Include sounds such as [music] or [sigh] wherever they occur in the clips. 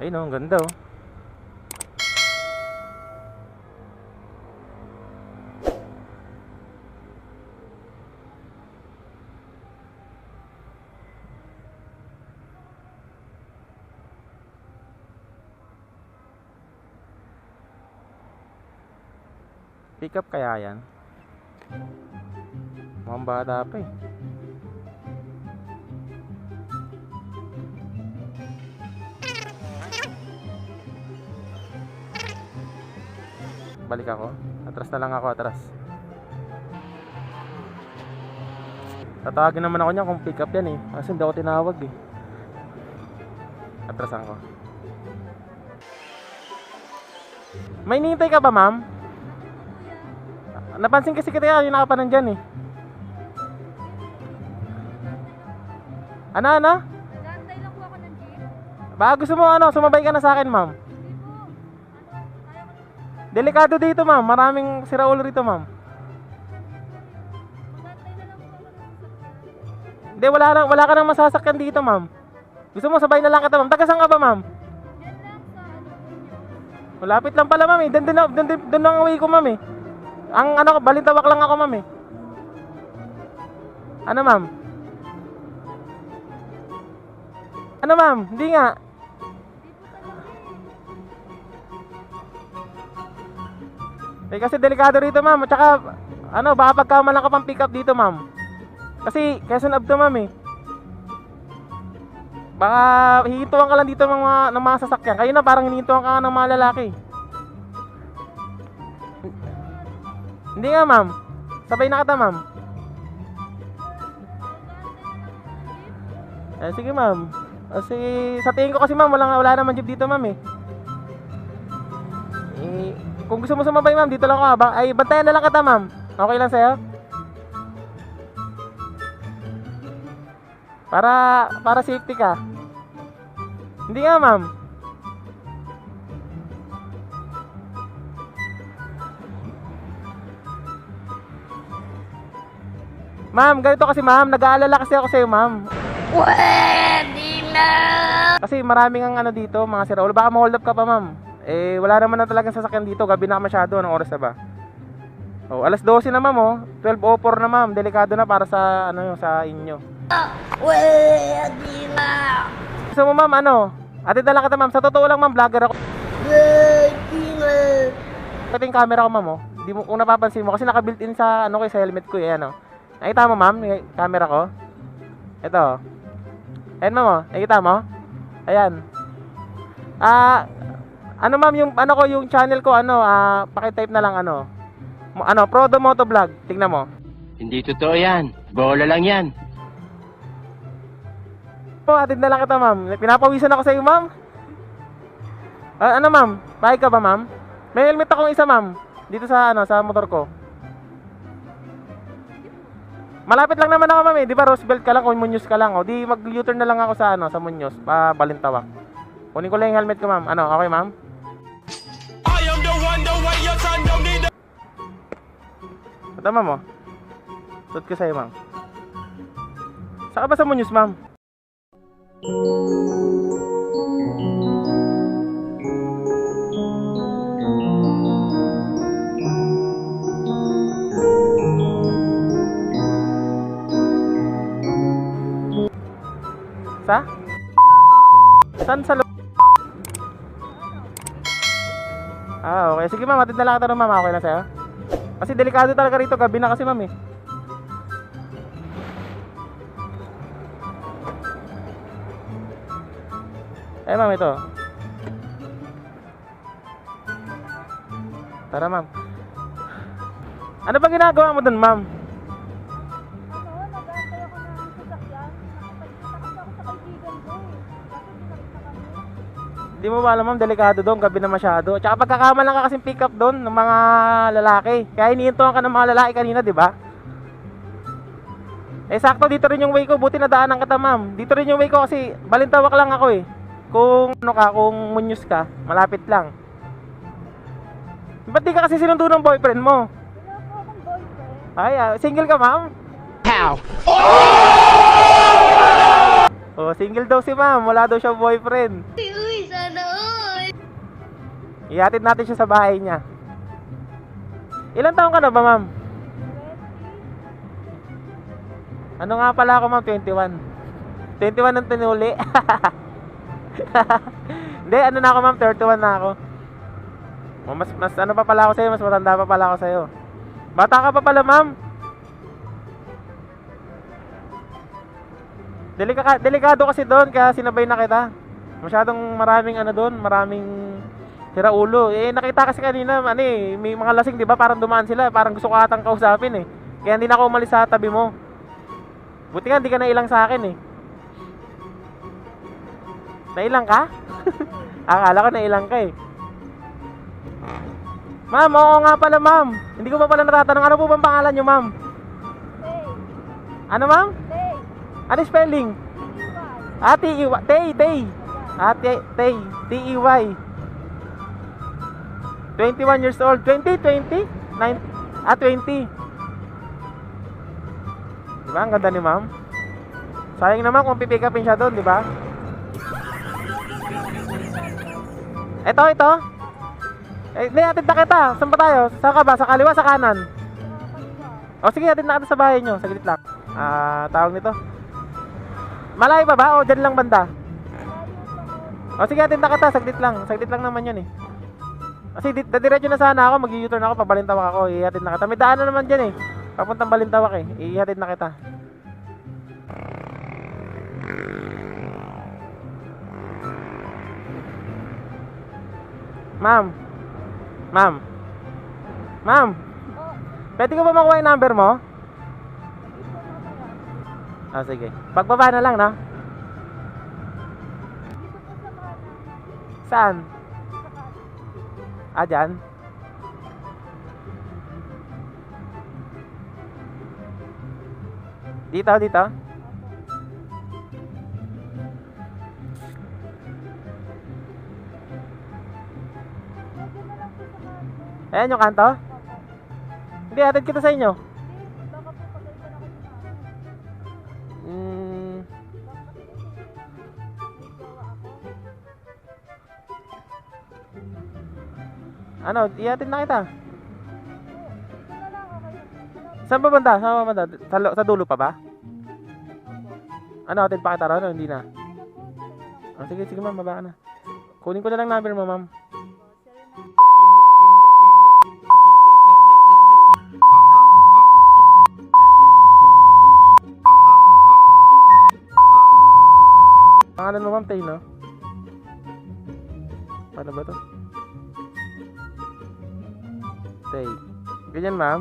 Ayun oh, ang ganda oh. Pick up kaya yan? Mukhang bata pa eh. Balik ako. Atras na lang ako, atras. Tatawagin naman ako niya kung pick up yan eh. Kasi hindi ako tinawag eh. Atrasan ko. May hinihintay ka ba, ma'am? Napansin kasi kita kanina ka pa nandyan eh. Ano, ano? Nagantay lang po ako ng jeep. Baka gusto mo ano, sumabay ka na sa akin, ma'am. Delikado dito, ma'am. Maraming siraulo rito, ma'am. lang. Hindi, wala, na, wala ka nang masasakyan dito, ma'am. Gusto mo, sabay na lang kita, ma'am. Taga ka ba, ma'am? Lang. Malapit lang pala, ma'am. Eh. Doon, doon, doon, doon, doon ang uwi ko, ma'am. Eh. Ang ano, balintawak lang ako, ma'am. Eh. Ano, ma'am? Ano, ma'am? Hindi nga. Eh, kasi delikado rito, ma'am. At saka, ano, baka pagkamalang ka pang pick up dito, ma'am. Kasi, Quezon Ave to, ma'am, eh. Baka hihintuan ka lang dito ng mga, ng mga sasakyan. Kayo na parang hinintuan ka ng mga lalaki. Hindi nga, ma'am. Sabay na kita, ma'am. Eh, sige, ma'am. Kasi sa tingin ko kasi, ma'am, wala, wala naman jeep dito, ma'am, eh. Eh, kung gusto mo sumabay, ma'am, dito lang ako, habang, ay, bantayan na lang kita, ma'am. Okay lang sa'yo? Para, para safety ka. Hindi nga, ma'am. Ma'am, ganito kasi ma'am, nag-aalala kasi ako sa'yo ma'am. Pwede na! Kasi maraming ang ano dito, mga siraulo. Baka ma-hold up ka pa ma'am. Eh, wala naman na talagang sasakyan dito. Gabi na masyado. Anong oras na ba? Oh, alas 12 na ma'am oh. 12.04 na ma'am. Delikado na para sa ano yung sa inyo. Pwede na! Gusto mo ma'am ano? Atid na lang kita ma'am. Sa totoo lang ma'am, vlogger ako. Pwede na! Ito yung camera ko ma'am oh. Hindi mo kung napapansin mo kasi naka-built-in sa ano ko eh, sa helmet ko eh ano. Nakita mo ma'am, yung camera ko? Ito. oh. Ayan ma'am oh. Nakita mo? Ayan. Ah, ano ma'am yung ano ko yung channel ko ano, ah, paki-type na lang ano. Mo- Ano, Prodo Moto Vlog. Tingnan mo. Hindi totoo yan. Bola lang yan. Po, atid na lang kita ma'am. Pinapawisan ako sa iyo ma'am. Ah, ano ma'am? Bahay ka ba ma'am? May helmet akong isa ma'am. Dito sa ano, sa motor ko. Malapit lang naman ako ma'am eh. Di ba Roosevelt ka lang o Muñoz ka lang. O di mag-U-turn na lang ako sa ano, sa Muñoz. Pa Balintawak. Kunin ko lang yung helmet ko ma'am. Ano, okay ma'am? Ito ma'am oh. Suot ko sa'yo ma'am. Saka ba sa Muñoz ma'am? Sa? Saan sa Ah, okay. Sige ma'am, atid na lang ng ma'am. Okay na sa'yo? Kasi delikado talaga rito. Gabi na kasi ma'am eh. Eh ma'am, ito. Tara ma'am. Ano ba ginagawa mo dun ma'am? Di mo ba alam ma'am, delikado doon, gabi na masyado. Tsaka pagkakama lang ka kasing pick up doon ng mga lalaki. Kaya iniintuan ka ng mga lalaki kanina, di ba? Eh sakto dito rin yung way ko, buti nadaanan kita ma'am. Dito rin yung way ko kasi balintawak lang ako eh. Kung ano ka, kung munyos ka, malapit lang. Ba't di ka kasi sinundo ng boyfriend mo? Wala po akong boyfriend. Ay, ah, single ka ma'am? How? Oh, single daw si ma'am, wala daw siya boyfriend. Ihatid natin siya sa bahay niya. Ilan taon ka na ba, ma'am? 20. Ano nga pala ako, ma'am? 21. 21 ang tinuli. [laughs] Hindi, ano na ako, ma'am? 31 na ako. Oh, mas, mas ano pa pala ako sa'yo? Mas matanda pa pala ako sa'yo. Bata ka pa pala, ma'am. Delika, delikado kasi doon, kaya sinabay na kita. Masyadong maraming ano doon, maraming sira ulo. Eh, nakita kasi kanina, ano eh, may mga lasing, di ba? Parang dumaan sila, parang gusto ko atang kausapin eh. Kaya hindi na ako umalis sa tabi mo. Buti nga, hindi ka nailang sa akin eh. Nailang ka? [laughs] Akala ko nailang ka eh. Ma'am, oo nga pala ma'am. Hindi ko pa pala natatanong, ano po bang pangalan nyo ma'am? Tay. Ano ma'am? Tay. Ano spelling? Iwan. Ah, T-E-Y. Tay, Tay. Ah, Tay, Tay. T-E-Y. 21 years old. 20, 20? 9, ah, 20. Diba? Ang ganda ni ma'am. Sayang naman kung pipick upin siya doon, di ba? Ito, ito. Eh, hindi, atid na kita. Saan ba tayo? Saan ka ba? Sa kaliwa, sa kanan? O sige, atid na kita sa bahay nyo. Saglit lang. Ah, tawag nito. Malayo pa ba? O dyan lang banda? O sige, atid na kita. Saglit lang. Saglit lang naman yun eh. Kasi di, na sana ako. Mag-u-turn ako. Pabalintawak ako. Ihatid na kita. May daan na naman dyan eh. Papuntang balintawak eh. Ihatid na kita. Ma'am. Ma'am. Ma'am. Pwede ko ba makuha yung number mo? Ah, sige. Pagbaba na lang, no? Saan? Ah, dyan? Dito, dito? Ayan yung kanto? Hindi, atid kita sa inyo. Ano, iatid na kita. Saan ba banda? Saan ba banda? Sa, sa dulo pa ba? Ano, atid pa kita ron? Hindi na. Oh, sige, sige ma'am, baba na. Kunin ko na lang number mo, ma'am. Pangalan mo, ma'am, Tay, no? Paano ba to? Tay. Ganyan, ma'am?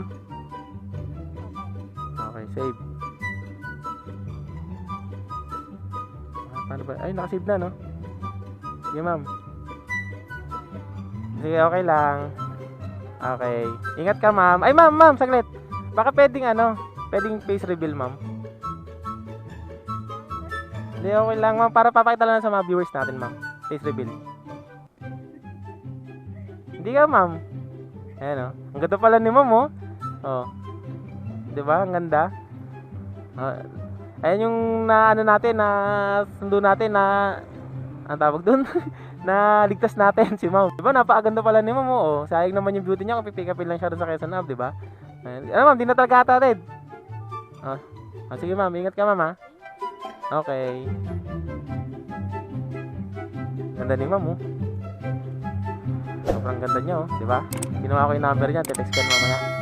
Okay, save. Ah, paano ba? Ay, nakasave na, no? Sige, ma'am. Sige, okay lang. Okay. Ingat ka, ma'am. Ay, ma'am, ma'am, saglit. Baka pwedeng, ano, pwedeng face reveal, ma'am. Hindi, okay lang, ma'am. Para papakita lang sa mga viewers natin, ma'am. Face reveal. Hindi ka, ma'am. Ayan, oh. Ang ganda pala ni ma'am, oh. Oh. Di ba? Ang ganda. Ah, ayan yung na ano natin, na sundo natin na ang tawag dun? [laughs] na ligtas natin [laughs] si ma'am. Di ba? Napakaganda pala ni ma'am, oh. Sayang naman yung beauty niya kung pipick upin lang siya doon sa Quezon Ave, di ba? Ano, ma'am? Di na talaga atatid. Ah. ah, sige, ma'am. Ingat ka, ma'am, ha? Okay. Ganda ni ma'am, oh. Sobrang ganda niya, oh. Di ba? Ginawa ko yung number niya. Text na mamaya.